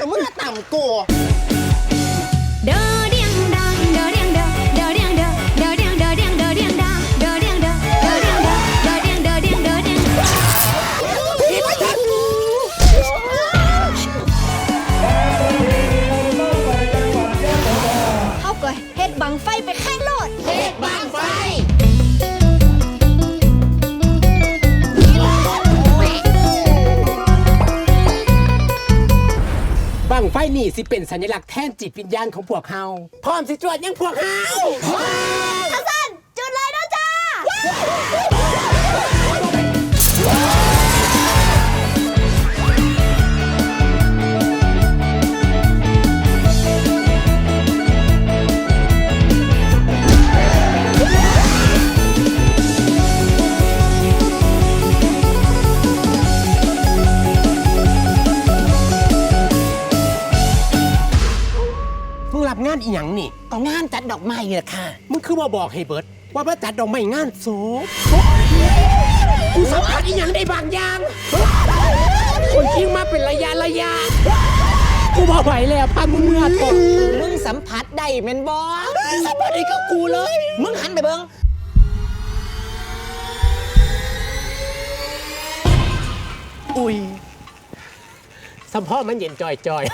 กัมึงก็ต่ำกู ไฟนี่สิเป็นสัญลักษณ์แทนจิตวิญญาณของพวกเฮาพร้อมสิจวดยังพวกเฮาพร้อมานอีหยังนี่ก็งานจัดดอกไม้นี่แหละค่ะ มึงคือว่าบอกให้เบิร์ดว่ามาจัดดอกไม้งานโซกูสัมผัสอีหยังได้บางอย่างคนทิ้งมาเป็นระยะระยะกูบอกไหวแล้วพามึงเมื่อถอดมึงสัมผัสได้แม่นบ่สัมผัสได้ก็กูเลย มึงหันไปเบิ่งอุ้ยสัมพ่อมันเย็นจอยจอย